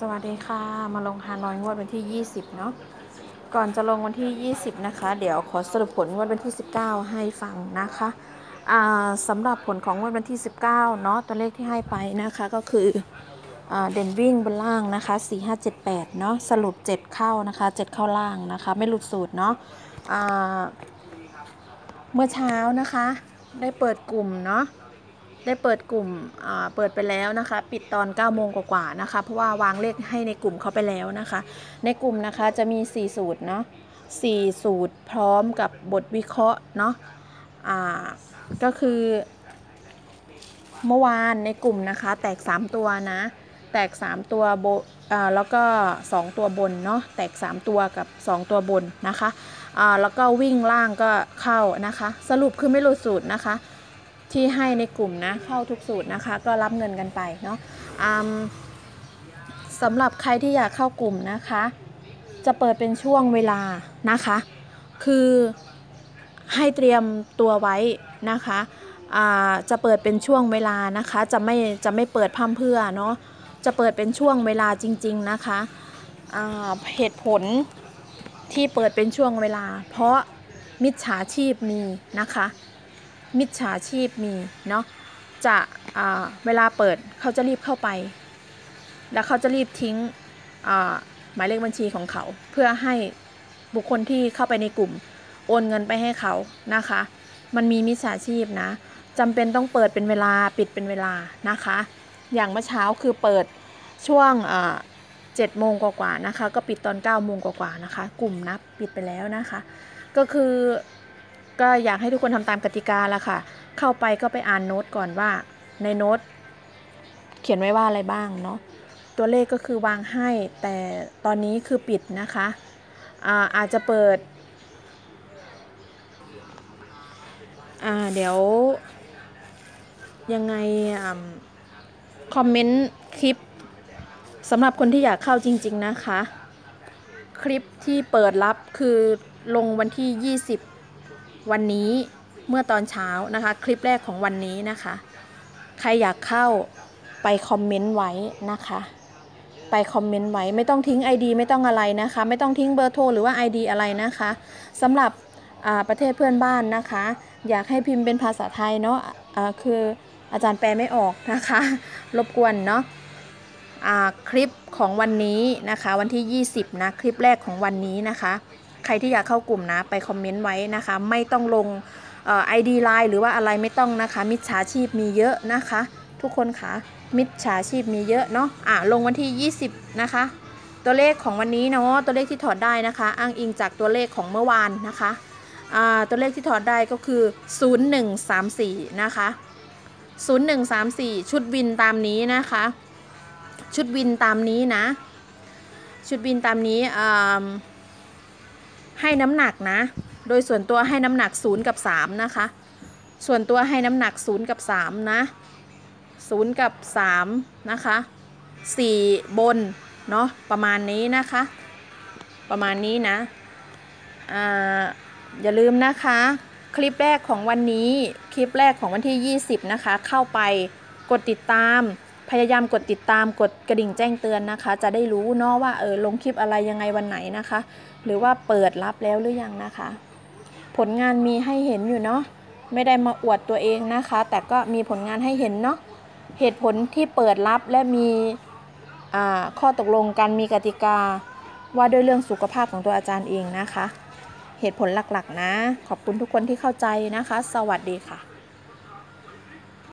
สวัสดีค่ะ มาลงฮานอยงวดวันที่ 20 เนาะก่อนจะลงวันที่ 20 นะคะ เดี๋ยวขอสรุปผลงวดวันที่ 19 ให้ฟังนะคะสำหรับผลของงวดวันที่ 19 เนาะตัวเลขที่ให้ไปนะคะก็คืออเด่นวิ่งบนล่างนะคะ 4 5 7 8 เนาะสรุป 7 เข้านะคะ 7 เข้าล่างนะคะ ไม่หลุดสูตรเนาะเมื่อเช้านะคะ ได้เปิดกลุ่มเนาะ ได้เปิดกลุ่มเปิดไปแล้วนะคะ ปิดตอน 9 โมงกว่าๆนะคะ เพราะว่าวางเลขให้ในกลุ่มเขาไปแล้วนะคะ ในกลุ่มนะคะจะมี 4 สูตรเนาะ4สูตรพร้อมกับบทวิเคราะห์เนาะะก็คือ เมื่อวานในกลุ่มนะคะ แตก 3 ตัวนะ แตก 3 ตัวโบแล้วก็ 2 ตัวบนเนาะแตก 3 ตัวกับ 2 ตัวบนนะคะแล้วก็วิ่งล่างก็เข้านะคะ สรุปคือไม่หลุดสูตรนะคะ ที่ให้ในกลุ่มนะเข้าทุกสูตรนะคะ ก็รับเงินกันไปเนาะสำหรับใครที่อยากเข้ากลุ่มนะคะ จะเปิดเป็นช่วงเวลานะคะ คือให้เตรียมตัวไว้นะคะจะเปิดเป็นช่วงเวลานะคะ จะไม่จะไม่เปิดพั่มเพื่อเนาะจะเปิดเป็นช่วงเวลาจริง ๆนะคะเหตุผลที่เปิดเป็นช่วงเวลา เพราะมิจฉาชีพมีนะคะ มิจฉาชีพมีเนาะจะเวลาเปิดเขาจะรีบเข้าไป แล้วเขาจะรีบทิ้งหมายเลขบัญชีของเขา เพื่อให้บุคคลที่เข้าไปในกลุ่ม โอนเงินไปให้เขานะคะ มันมีมิจฉาชีพนะจำเป็นต้องเปิดเป็นเวลาปิดเป็นเวลานะคะ อย่างเมื่อเช้าคือเปิดช่วงเจ็ดโมงกว่าๆนะคะ ก็ปิดตอน9ก้าโมงกว่าๆนะคะ กลุ่มนับปิดไปแล้วนะคะ ก็คือ ก็อยากให้ทุกคนทำตามกติกาละค่ะ เข้าไปก็ไปอ่านโน้ตก่อนว่า ในโน้ตเขียนไว้ว่าอะไรบ้างเนาะ ตัวเลขก็คือวางให้ แต่ตอนนี้คือปิดนะคะอาอาจจะเปิด เดี๋ยว ยังไงคอมเมนต์คลิปสำหรับคนที่อยากเข้าจริง ๆ นะคะ คลิปที่เปิดรับคือลงวันที่ 20 วันนี้เมื่อตอนเช้านะคะ คลิปแรกของวันนี้นะคะ ใครอยากเข้าไปคอมเมนต์ไว้นะคะ ไปคอมเมนต์ไว้ไม่ต้องทิ้ง ID ไม่ต้องอะไรนะคะ ไม่ต้องทิ้งเบอร์โทรหรือว่า ID อะไรนะคะสำหรับประเทศเพื่อนบ้านนะคะ อยากให้พิมพ์เป็นภาษาไทยเนาะะคืออาจารย์แปลไม่ออกนะคะ รบกวนเนาะคลิปของวันนี้นะคะ วันที่ 20 นะ คลิปแรกของวันนี้นะคะ ใครที่อยากเข้ากลุ่มนะไปคอมเมนต์ไว้นะคะ ไม่ต้องลงไอดีไลน์หรือว่าอะไรไม่ต้องนะคะ มิจฉาชีพมีเยอะนะคะ ทุกคนคะมิจฉาชีพมีเยอะเนาะอะลงวันที่ 20 นะคะ ตัวเลขของวันนี้เนาะตัวเลขที่ถอดได้นะคะ อ้างอิงจากตัวเลขของเมื่อวานนะคะอ่าตัวเลขที่ถอดได้ก็คือ 0134 นะคะ 0134 ชุดวินตามนี้นะคะ ชุดวินตามนี้นะ ชุดวินตามนี้อ่า ให้น้ำหนักนะ โดยส่วนตัวให้น้ำหนัก 0 กับ 3 นะคะ ส่วนตัวให้น้ำหนัก 0 กับ 3 นะ 0 กับ 3 นะคะ 4 บน เนาะประมาณนี้นะคะ ประมาณนี้นะอ่าอย่าลืมนะคะ คลิปแรกของวันนี้ คลิปแรกของวันที่ 20 นะคะ เข้าไปกดติดตาม พยายามกดติดตามกดกระดิ่งแจ้งเตือนนะคะ จะได้รู้เนาะว่าเออลงคลิปอะไรยังไงวันไหนนะคะ หรือว่าเปิดรับแล้วหรือยังนะคะ ผลงานมีให้เห็นอยู่เนาะไม่ได้มาอวดตัวเองนะคะ แต่ก็มีผลงานให้เห็นเนาะเหตุผลที่เปิดรับและมีข้อตกลงกันมีกติกาว่าด้วยเรื่องสุขภาพของตัวอาจารย์เองนะคะ เหตุผลหลักๆนะ ขอบคุณทุกคนที่เข้าใจนะคะ สวัสดีค่ะ